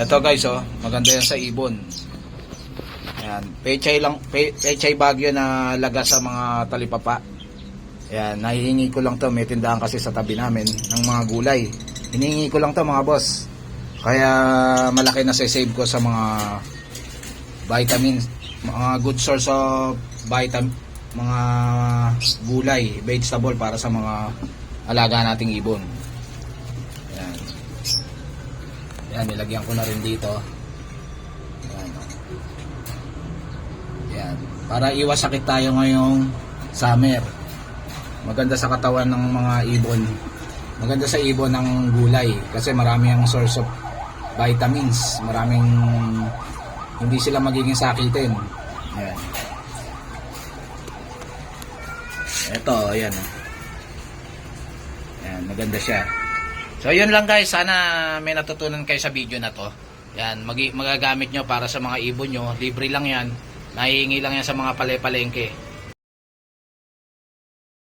Ito guys, oh, maganda yan sa ibon. Ayan, pechay lang, pe, pechay bagyo na laga sa mga talipapa. Ayan, nahihingi ko lang to, may tindahan kasi sa tabi namin ng mga gulay. Hinihingi ko lang to mga boss. Kaya malaki na save ko sa mga vitamins, mga good source of vitamin, mga gulay, vegetable para sa mga alaga nating ibon. Ayan. Ayan, nilagyan ko na rin dito. Ayan. Ayan. Para iwas sakit tayo ngayong summer. Maganda sa katawan ng mga ibon. Maganda sa ibon ng gulay kasi marami ang source of vitamins. Maraming hindi sila magiging sakitin. Ayan. Ito, ayan. Ayan, maganda siya. So, yun lang guys. Sana may natutunan kayo sa video na to. Yan, mag magagamit nyo para sa mga ibon nyo. Libre lang yan. Nahihingi lang yan sa mga pale-palengke.